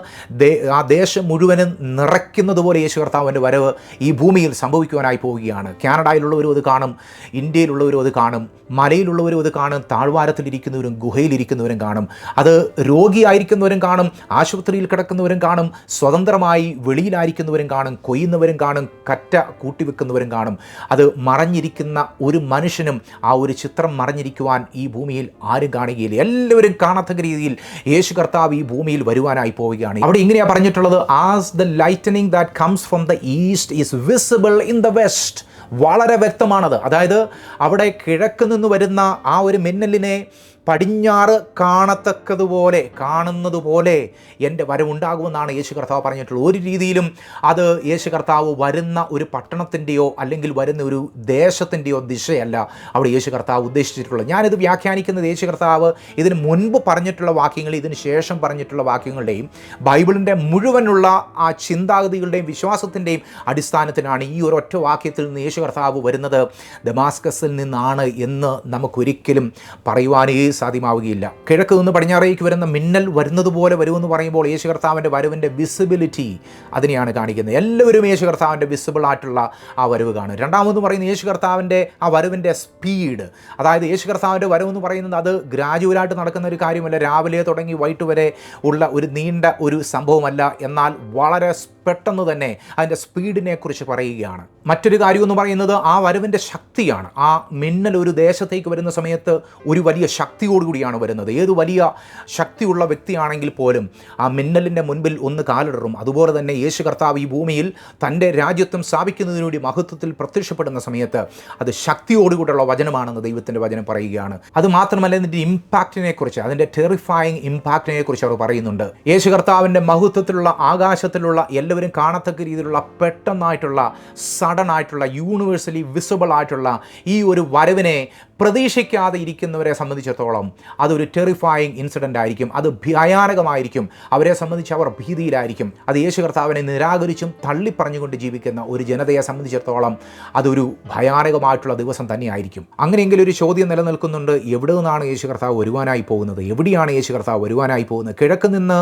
ആ ദേശം മുഴുവനും നിറയ്ക്കുന്നത് പോലെ യേശു കർത്താവിന്റെ വരവ് ഈ ഭൂമിയിൽ സംഭവിക്കുവാനായി പോവുകയാണ് കാനഡയിലുള്ളവരും അത് കാണും ഇന്ത്യയിലുള്ളവരും അത് കാണും മലയിലുള്ളവരും അത് കാണും താഴ്വാരത്തിലിരിക്കുന്നവരും ഗുഹയിലിരിക്കുന്നവരും കാണും. അത് രോഗിയായിരിക്കുന്നവരും കാണും ആശുപത്രിയിൽ കിടക്കുന്നവരും കാണും സ്വതന്ത്രമായി വെളിയിലായിരിക്കുന്നവരും കാണും കൊയ്യുന്നവരും കാണും കറ്റ കൂട്ടിവെക്കുന്നവരും കാണും. അത് മറഞ്ഞിരിക്കുന്ന ഒരു മനുഷ്യനും ആ ഒരു ചിത്രം മറഞ്ഞിരിക്കുവാൻ ഈ ഭൂമിയിൽ ആരും കാണുകയില്ല. എല്ലാവരും കാണത്തക്ക രീതിയിൽ യേശു കർത്താവ് ഈ ഭൂമിയിൽ വരുവാനായി പോവുകയാണ്. അവിടെ ഇങ്ങനെയാണ് പറഞ്ഞിട്ടുള്ളത് as the lightning that comes from the east is visible in the west വളരെ വ്യക്തമാണത്. അതായത് അവിടെ കിഴക്ക് നിന്ന് വരുന്ന ആ ഒരു മിന്നലിനെ പടിഞ്ഞാറ് കാണത്തക്കതുപോലെ കാണുന്നത് പോലെ എന്റെ വരവുണ്ടാകുമെന്നാണ് യേശു കർത്താവ് പറഞ്ഞിട്ടുള്ളത്. ഒരു രീതിയിലും അത് യേശു കർത്താവ് വരുന്ന ഒരു പട്ടണത്തിന്റെയോ അല്ലെങ്കിൽ വരുന്ന ഒരു ദേശത്തിന്റെയോ ദിശയല്ല അവിടെ യേശു കർത്താവ് ഉദ്ദേശിച്ചിട്ടുള്ളത്. ഞാനിത് വ്യാഖ്യാനിക്കുന്നത് യേശു കർത്താവ് ഇതിന് മുൻപ് പറഞ്ഞിട്ടുള്ള വാക്യങ്ങൾ ഇതിന് ശേഷം പറഞ്ഞിട്ടുള്ള വാക്യങ്ങളുടെയും ബൈബിളിന്റെ മുഴുവനുള്ള ആ ചിന്താഗതികളുടെയും വിശ്വാസത്തിന്റെയും അടിസ്ഥാനത്തിലാണ് ഈ ഒറ്റ വാക്യത്തിൽ നിന്ന് യേശു കർത്താവ് വരുന്നത്. ദമാസ്കസിൽ നിന്നാണ് എന്ന് നമുക്കൊരിക്കലും പറയുവാനേ സാധ്യമാവുകയില്ല. കിഴക്ക് നിന്ന് പടിഞ്ഞാറേക്ക് വരുന്ന മിന്നൽ വരുന്നതുപോലെ വരുമെന്ന് പറയുമ്പോൾ യേശു കർത്താവിന്റെ വരവിന്റെ വിസിബിലിറ്റി അതിനെയാണ് കാണിക്കുന്നത്. എല്ലാവരും യേശു കർത്താവിന്റെ വിസിബിൾ ആയിട്ടുള്ള ആ വരവ് കാണും. രണ്ടാമത് പറയുന്നത് യേശു കർത്താവിന്റെ ആ വരവിന്റെ സ്പീഡ് അതായത് യേശു കർത്താവിന്റെ വരവെന്ന് പറയുന്നത് അത് ഗ്രാജുവലായിട്ട് നടക്കുന്ന ഒരു കാര്യമല്ല. രാവിലെ തുടങ്ങി വൈകിട്ട് വരെ ഉള്ള ഒരു നീണ്ട ഒരു സംഭവമല്ല. എന്നാൽ വളരെ പെട്ടെന്ന് തന്നെ അതിന്റെ സ്പീഡിനെ കുറിച്ച് പറയുകയാണ്. മറ്റൊരു കാര്യം എന്ന് പറയുന്നത് ആ വരവിന്റെ ശക്തിയാണ്. ആ മിന്നൽ ഒരു ദേശത്തേക്ക് വരുന്ന സമയത്ത് ഒരു വലിയ ശക്തിയോടുകൂടിയാണ് വരുന്നത്. ഏത് വലിയ ശക്തിയുള്ള വ്യക്തിയാണെങ്കിൽ പോലും ആ മിന്നലിന്റെ മുൻപിൽ ഒന്ന് കാലിടറും. അതുപോലെ തന്നെ യേശു കർത്താവ് ഈ ഭൂമിയിൽ തന്റെ രാജ്യത്വം സ്ഥാപിക്കുന്നതിനുവേണ്ടി മഹത്വത്തിൽ പ്രത്യക്ഷപ്പെടുന്ന സമയത്ത് അത് ശക്തിയോടുകൂടിയുള്ള വചനമാണെന്ന് ദൈവത്തിന്റെ വചനം പറയുകയാണ്. അത് മാത്രമല്ല ഇതിന്റെ ഇമ്പാക്റ്റിനെ കുറിച്ച് അതിന്റെ ടെറിഫൈങ് ഇമ്പാക്റ്റിനെ കുറിച്ച് അവർ പറയുന്നുണ്ട്. യേശു കർത്താവിന്റെ മഹത്വത്തിലുള്ള ആകാശത്തിലുള്ള എല്ലാവരും കാണത്തക്ക രീതിയിലുള്ള പെട്ടെന്നായിട്ടുള്ള സഡൻ ആയിട്ടുള്ള യൂണിവേഴ്സലി വിസിബിൾ ആയിട്ടുള്ള ഈ ഒരു വരവിനെ പ്രതീക്ഷിക്കാതെ ഇരിക്കുന്നവരെ സംബന്ധിച്ചിടത്തോളം അതൊരു ടെറിഫായിങ് ഇൻസിഡന്റ് ആയിരിക്കും. അത് ഭയാനകമായിരിക്കും. അവരെ സംബന്ധിച്ച് അവർ ഭീതിയിലായിരിക്കും. അത് യേശു കർത്താവിനെ നിരാകരിച്ചും തള്ളിപ്പറഞ്ഞുകൊണ്ട് ജീവിക്കുന്ന ഒരു ജനതയെ സംബന്ധിച്ചിടത്തോളം അതൊരു ഭയാനകമായിട്ടുള്ള ദിവസം തന്നെയായിരിക്കും. അങ്ങനെയെങ്കിലും ഒരു ചോദ്യം നിലനിൽക്കുന്നുണ്ട്. എവിടെ നിന്നാണ് യേശു കർത്താവ് വരുവാനായി പോകുന്നത്? എവിടെയാണ് യേശു കർത്താവ് വരുവാനായി പോകുന്നത്? കിഴക്ക് നിന്ന്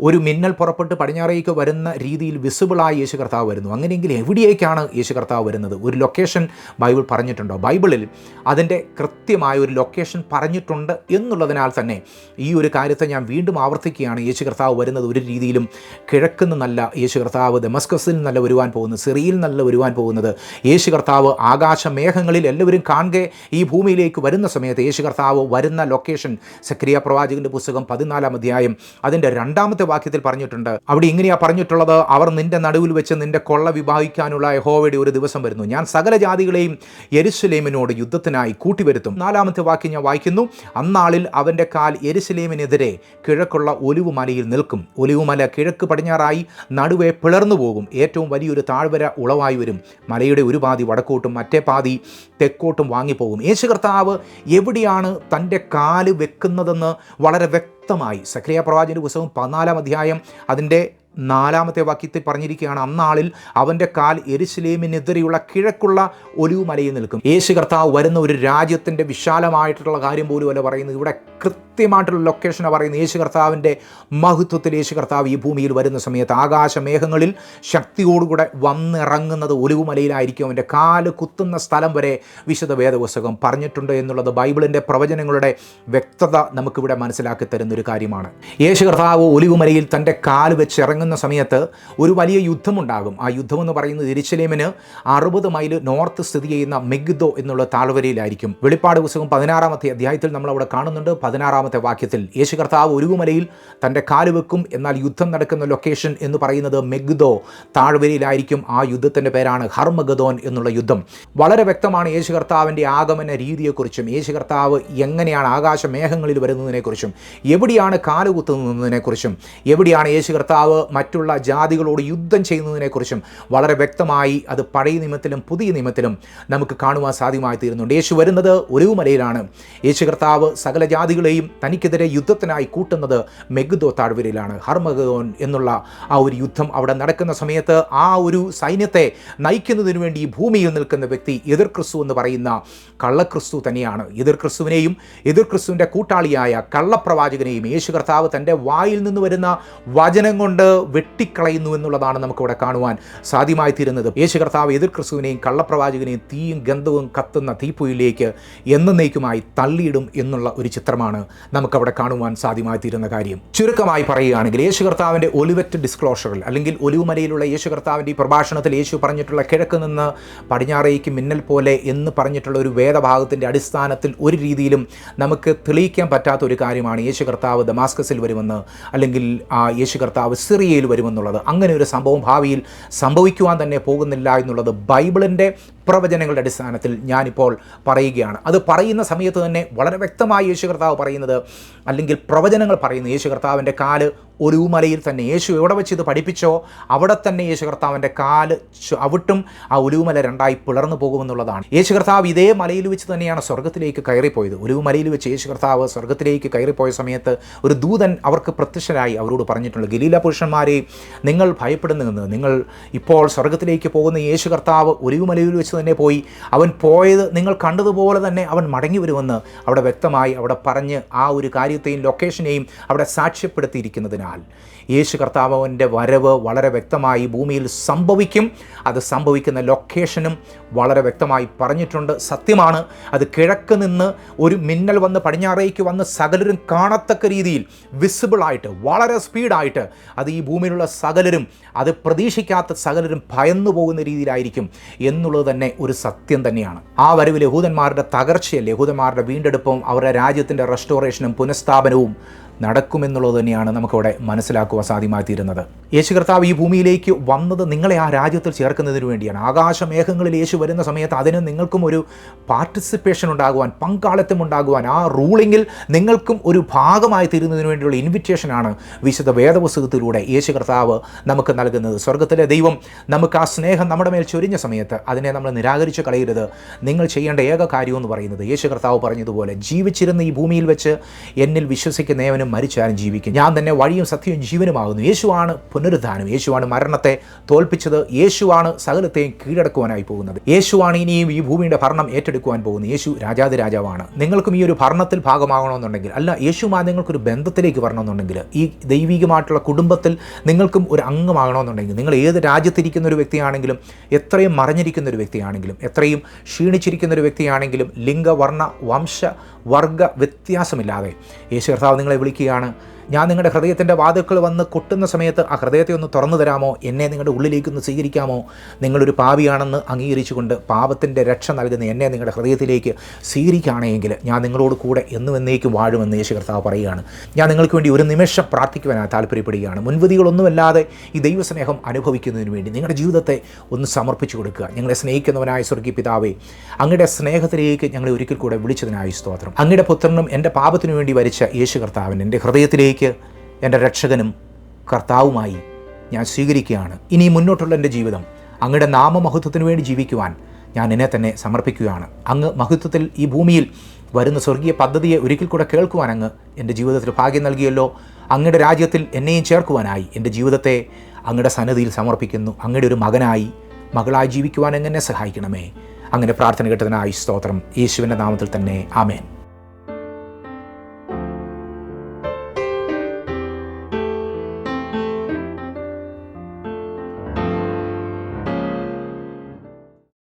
ഒരു മിന്നൽ പുറപ്പെട്ട് പടിഞ്ഞാറേക്ക് വരുന്ന രീതിയിൽ വിസിബിളായി യേശു കർത്താവ് വരുന്നു. അങ്ങനെയെങ്കിൽ എവിടെയേക്കാണ് യേശു കർത്താവ് വരുന്നത്? ഒരു ലൊക്കേഷൻ ബൈബിൾ പറഞ്ഞിട്ടുണ്ടോ? ബൈബിളിൽ അതിന്റെ കൃത്യമായ ഒരു ലൊക്കേഷൻ പറഞ്ഞിട്ടുണ്ട് എന്നുള്ളതിനാൽ തന്നെ ഈ ഒരു കാര്യത്തെ ഞാൻ വീണ്ടും ആവർത്തിക്കുകയാണ്. യേശു കർത്താവ് വരുന്നത് ഒരു രീതിയിലും കിഴക്കുന്ന നല്ല യേശു കർത്താവ് ദമസ്കസിൽ നല്ല വരുവാൻ പോകുന്നത് സിറിയിൽ നല്ല വരുവാൻ പോകുന്നത്. യേശു കർത്താവ് ആകാശ മേഘങ്ങളിൽ എല്ലാവരും കാണുകെ ഈ ഭൂമിയിലേക്ക് വരുന്ന സമയത്ത് യേശു കർത്താവ് വരുന്ന ലൊക്കേഷൻ സക്രിയ പ്രവാചകന്റെ പുസ്തകം പതിനാലാം അധ്യായം അതിന്റെ രണ്ടാമത്തെ വാക്യത്തിൽ പറഞ്ഞിട്ടുണ്ട്. അവിടെ ഇങ്ങനെയാ പറഞ്ഞിട്ടുള്ളത് അവർ നിന്റെ നടുവിൽ വെച്ച് നിന്റെ കൊള്ള വിഭാഗിക്കാനുള്ള യഹോവയുടെ ഒരു ദിവസം വരുന്നു. ഞാൻ സകല ജാതികളെയും യരുസലേമിനോട് യുദ്ധത്തിനായി കൂട്ടിവരുത്തും. നാലാമത്തെ വാക്യം ഞാൻ വായിക്കുന്നു. അന്നാളിൽ അവന്റെ കാൽ യരുസലേമിനെതിരെ കിഴക്കുള്ള ഒലിവുമലയിൽ നിൽക്കും. ഒലിവുമല കിഴക്ക് പടിഞ്ഞാറായി നടുവെ പിളർന്നു പോകും. ഏറ്റവും വലിയൊരു താഴ്വര ഉളവായി വരും. മലയുടെ ഒരു പാതി വടക്കോട്ടും മറ്റേ പാതി തെക്കോട്ടും വാങ്ങിപ്പോകും. യേശു കർത്താവ് എവിടെയാണ് തന്റെ കാൽ വെക്കുന്നതെന്ന് വളരെ വ്യക്തമായി സക്രിയ പ്രവാചന്റെ പുസ്തകം പതിനാലാം അധ്യായം അതിന്റെ നാലാമത്തെ വാക്യത്തിൽ പറഞ്ഞിരിക്കുകയാണ് അന്നാളിൽ അവന്റെ കാൽ എരുസലേമിനെതിരെയുള്ള കിഴക്കുള്ള ഒലിവുമലയിൽ നിൽക്കും. യേശു കർത്താവ് വരുന്ന ഒരു രാജ്യത്തിന്റെ വിശാലമായിട്ടുള്ള കാര്യം പോലും അല്ല പറയുന്നത്. ഇവിടെ കൃത്യമായിട്ടുള്ള ലൊക്കേഷനാണ് പറയുന്നത് യേശു കർത്താവിന്റെ മഹത്വത്തിൽ യേശു കർത്താവ് ഈ ഭൂമിയിൽ വരുന്ന സമയത്ത് ആകാശമേഘങ്ങളിൽ ശക്തിയോടുകൂടെ വന്നിറങ്ങുന്നത് ഒലിവുമലയിലായിരിക്കും. അവന്റെ കാൽ കുത്തുന്ന സ്ഥലം വരെ വിശുദ്ധ വേദപുസ്തകം പറഞ്ഞിട്ടുണ്ട് എന്നുള്ളത് ബൈബിളിന്റെ പ്രവചനങ്ങളുടെ വ്യക്തത നമുക്കിവിടെ മനസ്സിലാക്കി തരുന്നൊരു കാര്യമാണ്. യേശു കർത്താവ് ഒലിവുമലയിൽ തന്റെ കാൽ വെച്ച് ഇറങ്ങുന്ന സമയത്ത് ഒരു വലിയ യുദ്ധമുണ്ടാകും. ആ യുദ്ധമെന്ന് പറയുന്നത് എരിശലേമിന് അറുപത് മൈൽ നോർത്ത് സ്ഥിതി ചെയ്യുന്ന മെഗ്ദോ എന്നുള്ള താഴ്വരയിലായിരിക്കും. വെളിപ്പാട് പുസ്തകം പതിനാറാമത്തെ അധ്യായത്തിൽ നമ്മൾ അവിടെ കാണുന്നുണ്ട്. പതിനാറാമത്തെ വാക്യത്തിൽ യേശു കർത്താവ് ഒരുകുമലയിൽ തന്റെ കാൽ വെക്കും എന്നാൽ യുദ്ധം നടക്കുന്ന ലൊക്കേഷൻ എന്ന് പറയുന്നത് മെഗ്ദോ താഴ്വരയിലായിരിക്കും ആ യുദ്ധത്തിന്റെ പേരാണ് ഹർമഗദോൻ എന്നുള്ള യുദ്ധം. വളരെ വ്യക്തമാണ് യേശു കർത്താവിന്റെ ആഗമന രീതിയെക്കുറിച്ചും യേശു കർത്താവ് എങ്ങനെയാണ് ആകാശ മേഘങ്ങളിൽ വരുന്നതിനെക്കുറിച്ചും എവിടെയാണ് കാലുകുത്തുന്നതിനെക്കുറിച്ചും എവിടെയാണ് യേശു കർത്താവ് മറ്റുള്ള ജാതികളോട് യുദ്ധം ചെയ്യുന്നതിനെക്കുറിച്ചും വളരെ വ്യക്തമായി അത് പഴയ നിയമത്തിലും പുതിയ നിയമത്തിലും നമുക്ക് കാണുവാൻ സാധ്യമായി തീരുന്നുണ്ട് യേശു വരുന്നത് ഒരു മലയിലാണ്. യേശു കർത്താവ് സകല ജാതികളെയും തനിക്കെതിരെ യുദ്ധത്തിനായി കൂട്ടുന്നത് മെഗുദോ താഴ്വരയിലാണ്. ഹർമഗോൻ എന്നുള്ള ആ ഒരു യുദ്ധം അവിടെ നടക്കുന്ന സമയത്ത് ആ ഒരു സൈന്യത്തെ നയിക്കുന്നതിന് വേണ്ടി ഭൂമിയിൽ നിൽക്കുന്ന വ്യക്തി എതിർ ക്രിസ്തു എന്ന് പറയുന്ന കള്ളക്രിസ്തു തന്നെയാണ്. എതിർ ക്രിസ്തുവിനെയും എതിർ ക്രിസ്തുവിന്റെ കൂട്ടാളിയായ കള്ളപ്രവാചകനെയും യേശു കർത്താവ് തന്റെ വായിൽ നിന്ന് വരുന്ന വചനം കൊണ്ട് വെട്ടിക്കളയുന്നു എന്നുള്ളതാണ് നമുക്കിവിടെ കാണുവാൻ സാധ്യമായി തീരുന്നത് യേശു കർത്താവ് എതിർ ക്രിസ്തുവിനെയും കള്ളപ്രവാചകനെയും തീയും ഗന്ധവും കത്തുന്ന തീപ്പൊയിലേക്ക് എന്നേക്കുമായി തള്ളിയിടും എന്നുള്ള ഒരു ചിത്രമാണ് നമുക്കവിടെ കാണുവാൻ സാധ്യമായി തീരുന്ന കാര്യം. ചുരുക്കമായി പറയുകയാണെങ്കിൽ യേശു കർത്താവിന്റെ ഒലിവറ്റ് ഡിസ്ക്ലോഷറിൽ അല്ലെങ്കിൽ ഒലിവുമലയിലുള്ള യേശു കർത്താവിന്റെ ഈ പ്രഭാഷണത്തിൽ യേശു പറഞ്ഞിട്ടുള്ള കിഴക്ക് നിന്ന് പടിഞ്ഞാറേക്ക് മിന്നൽ പോലെ എന്ന് പറഞ്ഞിട്ടുള്ള ഒരു വേദഭാഗത്തിന്റെ അടിസ്ഥാനത്തിൽ ഒരു രീതിയിലും നമുക്ക് തെളിയിക്കാൻ പറ്റാത്ത ഒരു കാര്യമാണ് യേശു കർത്താവ് ദമാസ്കസിൽ വരുമെന്ന് അല്ലെങ്കിൽ ആ യേശു കർത്താവ് സിറിയയിൽ വരുമെന്നുള്ളത്. അങ്ങനെ ഒരു സംഭവം ഭാവിയിൽ സംഭവിക്കുവാൻ തന്നെ പോകുന്നില്ല എന്നുള്ളത് ബൈബിളിന്റെ പ്രവചനങ്ങളുടെ അടിസ്ഥാനത്തിൽ ഞാനിപ്പോൾ പറയുകയാണ്. അത് പറയുന്ന സമയത്ത് തന്നെ വളരെ വ്യക്തമായി യേശു കർത്താവ് പറയുന്നത് അല്ലെങ്കിൽ പ്രവചനങ്ങൾ പറയുന്നത്. യേശു കർത്താവിന്റെ കാൽ ഒരു മലയിൽ തന്നെ യേശു എവിടെ വെച്ച് ഇത് പഠിപ്പിച്ചോ അവിടെ തന്നെ യേശു കർത്താവിന്റെ കാൽ അവിട്ടും ആ ഒലിവുമല രണ്ടായി പിളർന്നു പോകുമെന്നുള്ളതാണ്. യേശു കർത്താവ് ഇതേ മലയിൽ വെച്ച് തന്നെയാണ് സ്വർഗത്തിലേക്ക് കയറിപ്പോയത്. ഒലിവുമലയിൽ വെച്ച് യേശു കർത്താവ് സ്വർഗത്തിലേക്ക് കയറിപ്പോയ സമയത്ത് ഒരു ദൂതൻ അവർക്ക് പ്രത്യക്ഷനായി അവരോട് പറഞ്ഞിട്ടുണ്ട് ഗലീല പുരുഷന്മാരെ നിങ്ങൾ ഭയപ്പെടുന്നതെന്ന് നിങ്ങൾ ഇപ്പോൾ സ്വർഗത്തിലേക്ക് പോകുന്ന യേശു കർത്താവ് ഒലിവുമലയിൽ വെച്ച് തന്നെ പോയി. അവൻ പോയത് നിങ്ങൾ കണ്ടതുപോലെ തന്നെ അവൻ മടങ്ങി വരുമെന്ന് അവിടെ വ്യക്തമായി അവിടെ പറഞ്ഞ് ആ ഒരു കാര്യത്തെയും ലൊക്കേഷനെയും അവിടെ സാക്ഷ്യപ്പെടുത്തിയിരിക്കുന്നതിനാൽ യേശു കർത്താവിന്റെ വരവ് വളരെ വ്യക്തമായി ഭൂമിയിൽ സംഭവിക്കും. അത് സംഭവിക്കുന്ന ലൊക്കേഷനും വളരെ വ്യക്തമായി പറഞ്ഞിട്ടുണ്ട്. സത്യമാണ് അത് കിഴക്ക് നിന്ന് ഒരു മിന്നൽ വന്ന് പടിഞ്ഞാറേക്ക് വന്ന് സകലരും കാണത്തക്ക രീതിയിൽ വിസിബിളായിട്ട് വളരെ സ്പീഡായിട്ട് അത് ഈ ഭൂമിയിലുള്ള സകലരും അത് പ്രതീക്ഷിക്കാത്ത സകലരും ഭയന്നു പോകുന്ന രീതിയിലായിരിക്കും എന്നുള്ളത് തന്നെ ഒരു സത്യം തന്നെയാണ്. ആ വരവിൽ യഹൂദന്മാരുടെ തകർച്ചയല്ലേ? യഹൂദന്മാരുടെ വീണ്ടെടുപ്പും അവരുടെ രാജ്യത്തിന്റെ റെസ്റ്റോറേഷനും പുനഃസ്ഥാപനവും നടക്കുമെന്നുള്ളത് തന്നെയാണ് നമുക്കിവിടെ മനസ്സിലാക്കുവാൻ സാധ്യമായി തീരുന്നത് യേശു കർത്താവ് ഈ ഭൂമിയിലേക്ക് വന്നത് നിങ്ങളെ ആ രാജ്യത്തിൽ ചേർക്കുന്നതിന് വേണ്ടിയാണ്. ആകാശമേഘങ്ങളിൽ യേശു വരുന്ന സമയത്ത് അതിന് നിങ്ങൾക്കും ഒരു പാർട്ടിസിപ്പേഷൻ ഉണ്ടാകുവാൻ പങ്കാളിത്തം ഉണ്ടാകുവാൻ ആ റൂളിങ്ങിൽ നിങ്ങൾക്കും ഒരു ഭാഗമായി തീരുന്നതിന് വേണ്ടിയുള്ള ഇൻവിറ്റേഷനാണ് വിശുദ്ധ വേദപുസ്തകത്തിലൂടെ യേശു കർത്താവ് നമുക്ക് നൽകുന്നത്. സ്വർഗത്തിലെ ദൈവം നമുക്ക് ആ സ്നേഹം നമ്മുടെ മേൽ ചൊരിഞ്ഞ സമയത്ത് അതിനെ നമ്മൾ നിരാകരിച്ച് കളയരുത്. നിങ്ങൾ ചെയ്യേണ്ട ഏക കാര്യമെന്ന് പറയുന്നത് യേശു കർത്താവ് പറഞ്ഞതുപോലെ ജീവിച്ചിരുന്ന ഈ ഭൂമിയിൽ വെച്ച് എന്നിൽ വിശ്വസിക്കുന്ന ഏവനും മരിച്ചാലും ജീവിക്കും ഞാൻ തന്നെ വഴിയും സത്യവും ജീവനുമാകുന്നു. യേശുവാണ് പുനരുദ്ധാനം. യേശുവാണ് മരണത്തെ തോൽപ്പിച്ചത്. യേശുവാണ് സകലത്തെയും കീഴടക്കുവാനായി പോകുന്നത്. യേശുവാണ് ഇനിയും ഈ ഭൂമിയുടെ ഭരണം ഏറ്റെടുക്കുവാൻ പോകുന്നത്. യേശു രാജാതി രാജാവാണ്. നിങ്ങൾക്കും ഈ ഒരു ഭരണത്തിൽ ഭാഗമാകണമെന്നുണ്ടെങ്കിൽ അല്ല യേശുമായി നിങ്ങൾക്കൊരു ബന്ധത്തിലേക്ക് വരണമെന്നുണ്ടെങ്കിൽ ഈ ദൈവികമായിട്ടുള്ള കുടുംബത്തിൽ നിങ്ങൾക്കും ഒരു അംഗമാകണമെന്നുണ്ടെങ്കിൽ നിങ്ങൾ ഏത് രാജ്യത്തിരിക്കുന്ന ഒരു വ്യക്തിയാണെങ്കിലും എത്രയും മറിഞ്ഞിരിക്കുന്ന ഒരു വ്യക്തിയാണെങ്കിലും എത്രയും ക്ഷീണിച്ചിരിക്കുന്ന ഒരു വ്യക്തിയാണെങ്കിലും ലിംഗവർണ വംശ വർഗ വ്യത്യാസമില്ലാതെ യേശു കർത്താവ് നിങ്ങളെ വിളിക്കുകയാണ് ഞാൻ നിങ്ങളുടെ ഹൃദയത്തിന്റെ വാതിൽക്കൾ വന്ന് കൊട്ടുന്ന സമയത്ത് ആ ഹൃദയത്തെ ഒന്ന് തുറന്നു തരാമോ? എന്നെ നിങ്ങളുടെ ഉള്ളിലേക്കൊന്ന് സ്വീകരിക്കാമോ? നിങ്ങളൊരു പാപിയാണെന്ന് അംഗീകരിച്ചുകൊണ്ട് പാപത്തിന്റെ രക്ഷ നൽകുന്ന എന്നെ നിങ്ങളുടെ ഹൃദയത്തിലേക്ക് സ്വീകരിക്കുകയാണെങ്കിൽ ഞാൻ നിങ്ങളോട് കൂടെ എന്നും എന്നേക്കും വാഴുമെന്ന് യേശു കർത്താവ് പറയുകയാണ്. ഞാൻ നിങ്ങൾക്ക് വേണ്ടി ഒരു നിമിഷം പ്രാർത്ഥിക്കുവാനാണ് താല്പര്യപ്പെടുകയാണ് മുൻവിധികളൊന്നുമല്ലാതെ ഈ ദൈവസ്നേഹം അനുഭവിക്കുന്നതിന് വേണ്ടി നിങ്ങളുടെ ജീവിതത്തെ ഒന്ന് സമർപ്പിച്ചു കൊടുക്കുക. ഞങ്ങളെ സ്നേഹിക്കുന്നവനായ സ്വർഗീയ പിതാവേ അങ്ങയുടെ സ്നേഹത്തിലേക്ക് ഞങ്ങളെ ഒരിക്കൽ കൂടെ വിളിച്ചതിനായി സ്തോത്രം. അങ്ങയുടെ പുത്രനും എന്റെ പാപത്തിനു വേണ്ടി വരിച്ച യേശു കർത്താവിൻ എന്റെ ഹൃദയത്തിലേക്ക് എന്റെ രക്ഷകനും കർത്താവുമായി ഞാൻ സ്വീകരിക്കുകയാണ്. ഇനി മുന്നോട്ടുള്ള എന്റെ ജീവിതം അങ്ങയുടെ നാമമഹത്വത്തിനു വേണ്ടി ജീവിക്കുവാൻ ഞാൻ എന്നെ തന്നെ സമർപ്പിക്കുകയാണ്. അങ്ങ് മഹത്വത്തിൽ ഈ ഭൂമിയിൽ വരുന്ന സ്വർഗീയ പദ്ധതിയെ ഒരിക്കൽ കൂടെ കേൾക്കുവാൻ അങ്ങ് എന്റെ ജീവിതത്തിൽ ഭാഗ്യം നൽകിയല്ലോ. അങ്ങയുടെ രാജ്യത്തിൽ എന്നെയും ചേർക്കുവാനായി എന്റെ ജീവിതത്തെ അങ്ങയുടെ സന്നദ്ധിയിൽ സമർപ്പിക്കുന്നു. അങ്ങയുടെ ഒരു മകനായി മകളായി ജീവിക്കുവാൻ എങ്ങനെ സഹായിക്കണമേ. അങ്ങനെ പ്രാർത്ഥന കേട്ടതിനായി സ്തോത്രം. യേശുവിന്റെ നാമത്തിൽ തന്നെ. ആമേൻ.